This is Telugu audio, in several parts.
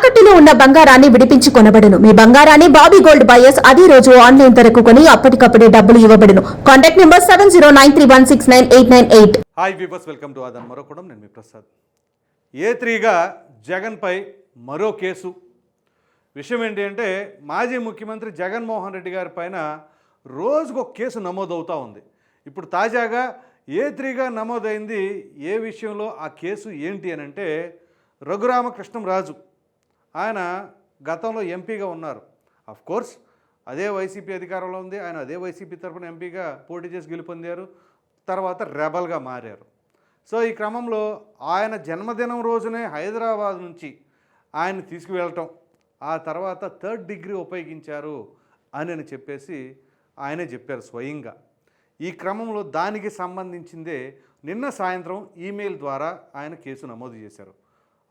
తాకట్టులో ఉన్న బంగారాన్ని విడిపించి కొనబడును. మీ బంగారాన్ని బాబీ గోల్డ్ బయర్స్ అదే రోజు ఆన్లైన్ ధరకు కొని అప్పటికప్పుడే డబ్బులు ఇవ్వబడును. Contact number seven zero nine three one six nine eight nine eight. Hi viewers welcome to Aadhan. మరొకడం నేను మీ ప్రసాద్. ఏ త్రీగా జగన్పై మరో కేసు. విషయం ఏంటి అంటే మాజీ ముఖ్యమంత్రి జగన్మోహన్ రెడ్డి గారి పైన రోజుకు ఒక కేసు నమోదవుతూ ఉంది. ఇప్పుడు తాజాగా ఏ త్రీగా నమోదైంది ఏ విషయంలో ఆ కేసు ఏంటి అని అంటే రఘురామకృష్ణంరాజు ఆయన గతంలో ఎంపీగా ఉన్నారు. అఫ్ కోర్స్ అదే వైసీపీ అధికారంలో ఉంది. ఆయన అదే వైసీపీ తరఫున ఎంపీగా పోటీ చేసి గెలుపొందారు. తర్వాత రెబల్గా మారారు. సో ఈ క్రమంలో ఆయన జన్మదినం రోజునే హైదరాబాద్ నుంచి ఆయన తీసుకువెళ్ళటం ఆ తర్వాత థర్డ్ డిగ్రీ ఉపయోగించారు అని అని చెప్పేసి ఆయనే చెప్పారు స్వయంగా. ఈ క్రమంలో దానికి సంబంధించిందే నిన్న సాయంత్రం ఈమెయిల్ ద్వారా ఆయన కేసు నమోదు చేశారు.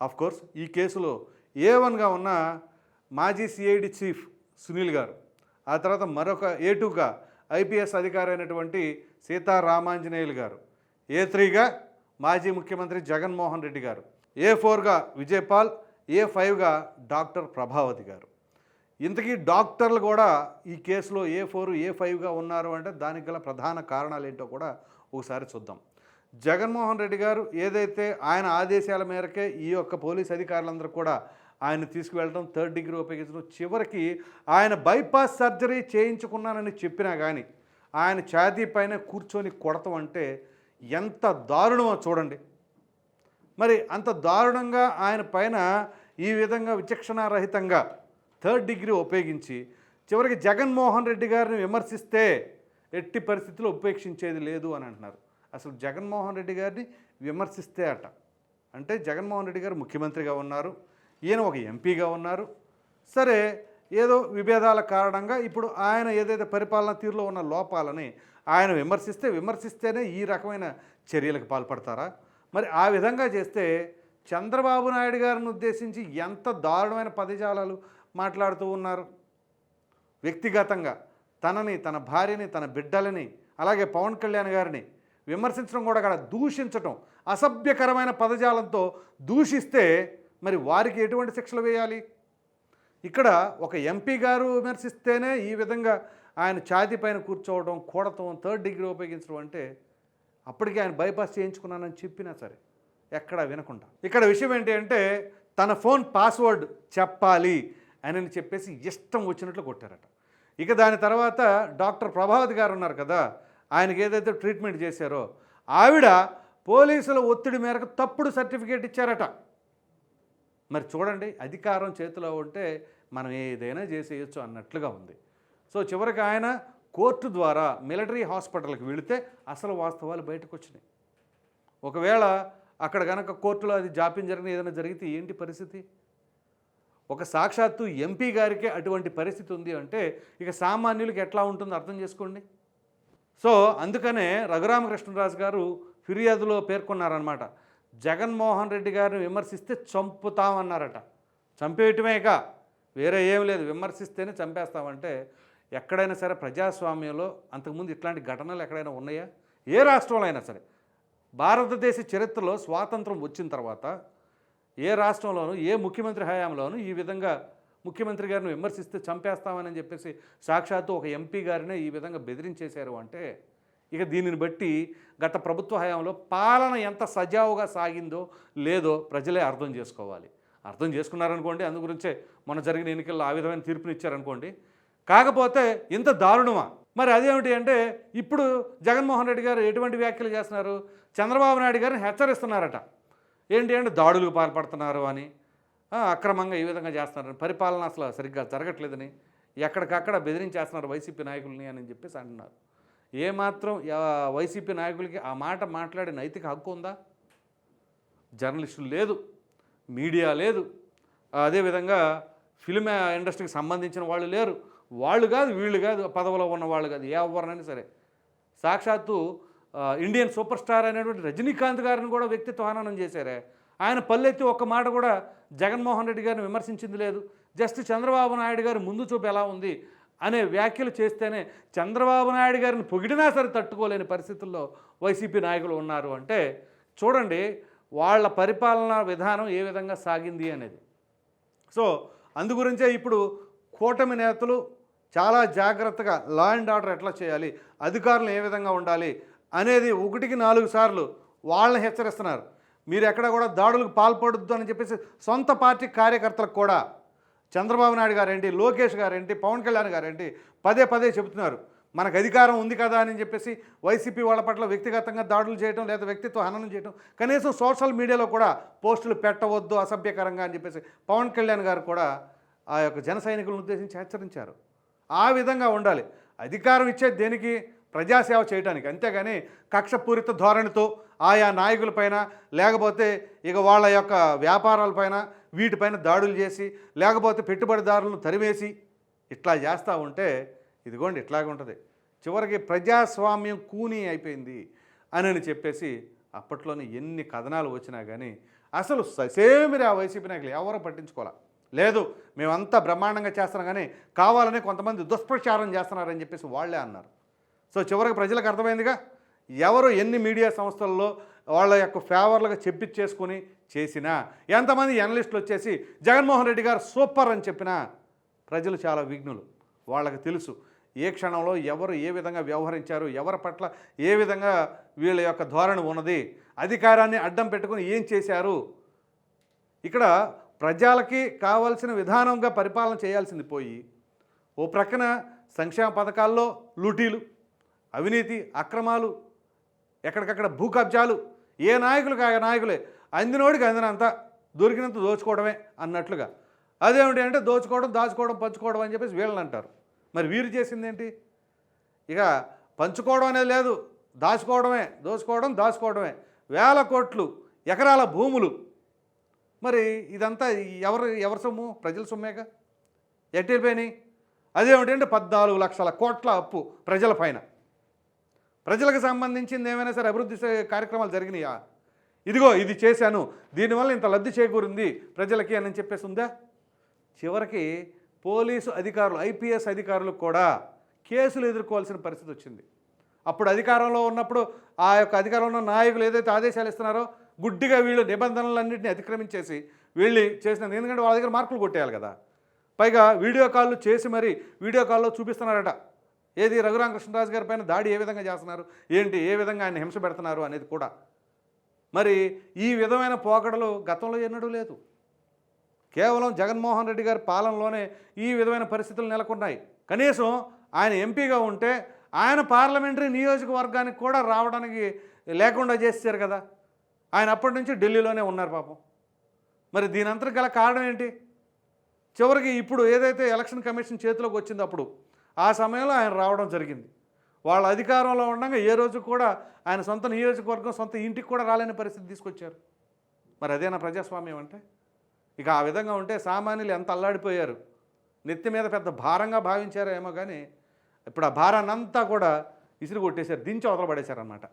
ఆఫ్ కోర్స్ ఈ కేసులో ఏ వన్గా ఉన్న మాజీ సిఐడి చీఫ్ సునీల్ గారు ఆ తర్వాత మరొక ఏ టూగా ఐపీఎస్ అధికారి అయినటువంటి సీతారామాంజనేయులు గారు ఏ త్రీగా మాజీ ముఖ్యమంత్రి జగన్మోహన్ రెడ్డి గారు ఏ ఫోర్గా విజయపాల్ ఏ ఫైవ్గా డాక్టర్ ప్రభావతి గారు. ఇంతకీ డాక్టర్లు కూడా ఈ కేసులో ఏ ఫోర్ ఏ ఫైవ్గా ఉన్నారు అంటే దానికి గల ప్రధాన కారణాలు ఏంటో కూడా ఒకసారి చూద్దాం. జగన్మోహన్ రెడ్డి గారు ఏదైతే ఆయన ఆదేశాల మేరకే ఈ యొక్క పోలీస్ అధికారులందరూ కూడా ఆయన తీసుకువెళ్ళడం థర్డ్ డిగ్రీ ఉపయోగించడం చివరికి ఆయన బైపాస్ సర్జరీ చేయించుకున్నానని చెప్పినా కానీ ఆయన ఛాతీ పైన కూర్చొని కొడతం అంటే ఎంత దారుణమో చూడండి. మరి అంత దారుణంగా ఆయన పైన ఈ విధంగా విచక్షణారహితంగా థర్డ్ డిగ్రీ ఉపయోగించి చివరికి జగన్మోహన్ రెడ్డి గారిని విమర్శిస్తే ఎట్టి పరిస్థితుల్లో ఉపేక్షించేది లేదు అని అంటున్నారు. అసలు జగన్మోహన్ రెడ్డి గారిని విమర్శిస్తే అట. అంటే జగన్మోహన్ రెడ్డి గారు ముఖ్యమంత్రిగా ఉన్నారు ఈయన ఒక ఎంపీగా ఉన్నారు. సరే ఏదో విభేదాల కారణంగా ఇప్పుడు ఆయన ఏదైతే పరిపాలన తీరులో ఉన్న లోపాలని ఆయన విమర్శిస్తే విమర్శిస్తేనే ఈ రకమైన చర్యలకు పాల్పడతారా? మరి ఆ విధంగా చేస్తే చంద్రబాబు నాయుడు గారిని ఉద్దేశించి ఎంత దారుణమైన పదజాలాలు మాట్లాడుతూ ఉన్నారు? వ్యక్తిగతంగా తనని తన భార్యని తన బిడ్డలని అలాగే పవన్ కళ్యాణ్ గారిని విమర్శించడం కూడా కాదు దూషించటం. అసభ్యకరమైన పదజాలంతో దూషిస్తే మరి వారికి ఎటువంటి శిక్షలు వేయాలి? ఇక్కడ ఒక ఎంపీ గారు విమర్శిస్తేనే ఈ విధంగా ఆయన ఛాతి పైన కూర్చోవడం కూడటం థర్డ్ డిగ్రీ ఉపయోగించడం అంటే అప్పటికి ఆయన బైపాస్ చేయించుకున్నానని చెప్పినా సరే ఎక్కడా వినకుండా. ఇక్కడ విషయం ఏంటి అంటే తన ఫోన్ పాస్వర్డ్ చెప్పాలి అని చెప్పేసి ఇష్టం వచ్చినట్లు కొట్టారట. ఇక దాని తర్వాత డాక్టర్ ప్రభావతి గారు ఉన్నారు కదా ఆయనకి ఏదైతే ట్రీట్మెంట్ చేశారో ఆవిడ పోలీసుల ఒత్తిడి మేరకు తప్పుడు సర్టిఫికేట్ ఇచ్చారట. మరి చూడండి అధికారం చేతిలో ఉంటే మనం ఏదైనా చేసేయచ్చు అన్నట్లుగా ఉంది. సో చివరికి ఆయన కోర్టు ద్వారా మిలిటరీ హాస్పిటల్కి వెళితే అసలు వాస్తవాలు బయటకు వచ్చినాయి ఒకవేళ అక్కడ కనుక కోర్టులో అది జాప్యం జరిగిన ఏదైనా జరిగితే ఏంటి పరిస్థితి? ఒక సాక్షాత్తు ఎంపీ గారికి అటువంటి పరిస్థితి ఉంది అంటే ఇక సామాన్యులకి ఎట్లా ఉంటుందో అర్థం చేసుకోండి. సో అందుకనే రఘురామకృష్ణరాజు గారు ఫిర్యాదులో పేర్కొన్నారనమాట జగన్మోహన్ రెడ్డి గారిని విమర్శిస్తే చంపుతామన్నారట. చంపేయటమేక వేరే ఏం లేదు. విమర్శిస్తేనే చంపేస్తామంటే ఎక్కడైనా సరే ప్రజాస్వామ్యంలో అంతకుముందు ఇట్లాంటి ఘటనలు ఎక్కడైనా ఉన్నాయా? ఏ రాష్ట్రంలో అయినా సరే. భారతదేశ చరిత్రలో స్వాతంత్రం వచ్చిన తర్వాత ఏ రాష్ట్రంలోనూ ఏ ముఖ్యమంత్రి హయాంలోనూ ఈ విధంగా ముఖ్యమంత్రి గారిని విమర్శిస్తే చంపేస్తామని చెప్పేసి సాక్షాత్తు ఒక ఎంపీ గారినే ఈ విధంగా బెదిరించేశారు అంటే ఇక దీనిని బట్టి గత ప్రభుత్వ హయాంలో పాలన ఎంత సజావుగా సాగిందో లేదో ప్రజలే అర్థం చేసుకోవాలి. అర్థం చేసుకున్నారనుకోండి అందు గురించే మొన్న జరిగిన ఎన్నికల్లో ఆ విధమైన తీర్పునిచ్చారనుకోండి. కాకపోతే ఇంత దారుణమా? మరి అదేమిటి అంటే ఇప్పుడు జగన్మోహన్ రెడ్డి గారు ఎటువంటి వ్యాఖ్యలు చేస్తున్నారు? చంద్రబాబు నాయుడు గారిని హెచ్చరిస్తున్నారట. ఏంటి అంటే దాడులకు పాల్పడుతున్నారు అని. అక్రమంగా ఈ విధంగా చేస్తున్నారు. పరిపాలన అసలు సరిగ్గా జరగట్లేదని ఎక్కడికక్కడ బెదిరించేస్తున్నారు వైసీపీ నాయకుల్ని అని చెప్పేసి అంటున్నారు. ఏమాత్రం వైసీపీ నాయకులకి ఆ మాట మాట్లాడే నైతిక హక్కు ఉందా? జర్నలిస్టులు లేదు మీడియా లేదు. అదేవిధంగా ఫిల్మ్ ఇండస్ట్రీకి సంబంధించిన వాళ్ళు లేరు. వాళ్ళు కాదు వీళ్ళు కాదు పదవిలో ఉన్న వాళ్ళు కాదు ఎవరినైనా సరే. సాక్షాత్తు ఇండియన్ సూపర్ స్టార్ అనేటువంటి రజనీకాంత్ గారిని కూడా వ్యక్తిత్వ హననం చేశారే. ఆయన పల్లెత్తి ఒక్క మాట కూడా జగన్మోహన్ రెడ్డి గారిని విమర్శించింది లేదు. జస్ట్ చంద్రబాబు నాయుడు గారి ముందు చూపు ఎలా ఉంది అనే వ్యాఖ్యలు చేస్తేనే చంద్రబాబు నాయుడు గారిని పొగిడినా సరే తట్టుకోలేని పరిస్థితుల్లో వైసీపీ నాయకులు ఉన్నారు అంటే చూడండి వాళ్ళ పరిపాలనా విధానం ఏ విధంగా సాగింది అనేది. సో అందుగురించే ఇప్పుడు కూటమి నేతలు చాలా జాగ్రత్తగా లా అండ్ ఆర్డర్ ఎట్లా చేయాలి అధికారులు ఏ విధంగా ఉండాలి అనేది ఒకటికి నాలుగు సార్లు వాళ్ళని హెచ్చరిస్తున్నారు. మీరు ఎక్కడ కూడా దాడులకు పాల్పడొద్దు అని చెప్పేసి సొంత పార్టీ కార్యకర్తలకు కూడా చంద్రబాబు నాయుడు గారేంటి లోకేష్ గారేంటి పవన్ కళ్యాణ్ గారేంటి పదే పదే చెబుతున్నారు. మనకు అధికారం ఉంది కదా అని చెప్పేసి వైసీపీ వాళ్ళ పట్ల వ్యక్తిగతంగా దాడులు చేయడం లేదా వ్యక్తిత్వ హననం చేయడం కనీసం సోషల్ మీడియాలో కూడా పోస్టులు పెట్టవద్దు అసభ్యకరంగా అని చెప్పేసి పవన్ కళ్యాణ్ గారు కూడా ఆ యొక్క జన సైనికులను ఉద్దేశించి హెచ్చరించారు. ఆ విధంగా ఉండాలి. అధికారం ఇచ్చే దేనికి? ప్రజాసేవ చేయడానికి అంతేగాని కక్షపూరిత ధోరణితో ఆయా నాయకులపైన లేకపోతే ఇక వాళ్ళ యొక్క వ్యాపారాలపైన వీటిపైన దాడులు చేసి లేకపోతే పెట్టుబడిదారులను తరివేసి ఇట్లా చేస్తూ ఉంటే ఇదిగోండి ఇట్లాగే ఉంటుంది. చివరికి ప్రజాస్వామ్యం కూని అయిపోయింది అని చెప్పేసి అప్పట్లోనే ఎన్ని కథనాలు వచ్చినా కానీ అసలు ససేమిరి ఆ వైసీపీ నాయకులు ఎవరు పట్టించుకోలే లేదు మేమంతా బ్రహ్మాండంగా చేస్తున్నాం కానీ కావాలని కొంతమంది దుష్ప్రచారం చేస్తున్నారని చెప్పేసి వాళ్ళే అన్నారు. సో చివరికి ప్రజలకు అర్థమైందిగా ఎవరు ఎన్ని మీడియా సంస్థల్లో వాళ్ళ యొక్క ఫేవర్లుగా చెప్పించేసుకొని చేసినా ఎంతమంది ఎనలిస్టులు వచ్చేసి జగన్మోహన్ రెడ్డి గారు సూపర్ అని చెప్పినా ప్రజలు చాలా విఘ్నులు. వాళ్ళకి తెలుసు ఏ క్షణంలో ఎవరు ఏ విధంగా వ్యవహరించారు ఎవరి పట్ల ఏ విధంగా వీళ్ళ యొక్క ధోరణి ఉన్నది అధికారాన్ని అడ్డం పెట్టుకుని ఏం చేశారు? ఇక్కడ ప్రజలకి కావాల్సిన విధానంగా పరిపాలన చేయాల్సింది పోయి ఓ ప్రక్కన సంక్షేమ పథకాల్లో లూటీలు అవినీతి అక్రమాలు ఎక్కడికక్కడ భూ కబ్జాలు ఏ నాయకులకు ఆ నాయకులే అందినోడికి అందినంత దొరికినంత దోచుకోవడమే అన్నట్లుగా. అదేమిటి అంటే దోచుకోవడం దాచుకోవడం పంచుకోవడం అని చెప్పేసి వీళ్ళని అంటారు. మరి వీరు చేసింది ఏంటి ఇక పంచుకోవడం అనేది లేదు దాచుకోవడమే దోచుకోవడం దాచుకోవడమే. వేల కోట్లు ఎకరాల భూములు. మరి ఇదంతా ఎవరు ఎవరి సొమ్ము? ప్రజల సొమ్మేగా? ఎట్టిపోయినాయి అదేమిటంటే పద్నాలుగు లక్షల కోట్ల అప్పు ప్రజల పైన. ప్రజలకు సంబంధించింది ఏమైనా సరే అభివృద్ధి కార్యక్రమాలు జరిగినాయా? ఇదిగో ఇది చేశాను. దీనివల్ల ఇంత లబ్ధి చేకూరింది ప్రజలకి అని చెప్పేసి ఉందా? చివరికి పోలీసు అధికారులు ఐపీఎస్ అధికారులకు కూడా కేసులు ఎదుర్కోవాల్సిన పరిస్థితి వచ్చింది. అప్పుడు అధికారంలో ఉన్నప్పుడు ఆ యొక్క అధికారంలో ఉన్న నాయకులు ఏదైతే ఆదేశాలు ఇస్తున్నారో గుడ్డిగా వీళ్ళు నిబంధనలన్నింటినీ అతిక్రమించేసి వీళ్ళు చేసిన ఎందుకంటే వాళ్ళ దగ్గర మార్కులు కొట్టేయాలి కదా. పైగా వీడియో కాల్లు చేసి మరి వీడియో కాల్లో చూపిస్తున్నారట. ఏది రఘురామకృష్ణరాజు గారి పైన దాడి ఏ విధంగా చేస్తున్నారు? ఏంటి? ఏ విధంగా ఆయన హింస పెడుతున్నారు అనేది కూడా. మరి ఈ విధమైన పోకడలు గతంలో ఎన్నడూ లేదు. కేవలం జగన్మోహన్ రెడ్డి గారి పాలనలోనే ఈ విధమైన పరిస్థితులు నెలకొన్నాయి. కనీసం ఆయన ఎంపీగా ఉంటే ఆయన పార్లమెంటరీ నియోజకవర్గానికి కూడా రావడానికి లేకుండా చేశారు కదా. ఆయన అప్పటి నుంచి ఢిల్లీలోనే ఉన్నారు పాపం. మరి దీని అంతటి గల కారణం ఏంటి? చివరికి ఇప్పుడు ఏదైతే ఎలక్షన్ కమిషన్ చేతిలోకి వచ్చిందో అప్పుడు ఆ సమయంలో ఆయన రావడం జరిగింది. వాళ్ళ అధికారంలో ఉండగా ఏ రోజు కూడా ఆయన సొంత నియోజకవర్గం సొంత ఇంటికి కూడా రాలేని పరిస్థితి తీసుకొచ్చారు. మరి అదేనా ప్రజాస్వామ్యం అంటే? ఇక ఆ విధంగా ఉంటే సామాన్యులు ఎంత అల్లాడిపోయారు? నెత్తి మీద పెద్ద భారంగా భావించారో ఏమో కానీ ఇప్పుడు ఆ భారాన్ని అంతా కూడా ఇసురు కొట్టేశారు దించి వదలబడేశారన్నమాట.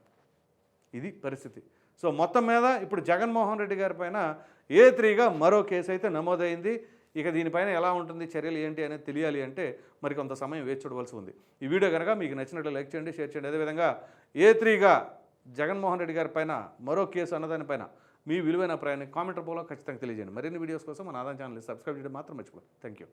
ఇది పరిస్థితి. సో మొత్తం మీద ఇప్పుడు జగన్మోహన్ రెడ్డి గారి పైన ఏ త్రీగా మరో కేసు అయితే నమోదైంది. ఇక దీనిపైన ఎలా ఉంటుంది చర్యలు ఏంటి అనేది తెలియాలి అంటే మరి కొంత సమయం వేచి చూడవలసి ఉంది. ఈ వీడియో కనుక మీకు నచ్చినట్లు లైక్ చేయండి షేర్ చేయండి. అదేవిధంగా ఏ త్రీగా జగన్మోహన్ రెడ్డి గారి పైన మరో కేసు అన్నదానిపైన మీ విలువైన ప్రయాణం కామెంట్ రూపంలో ఖచ్చితంగా తెలియజేయండి. మరిన్ని వీడియోస్ కోసం మన ఆదాయం ఛానల్ సబ్స్క్రైబ్ చేయడం మాత్రం మర్చిపోండి థ్యాంక్ యూ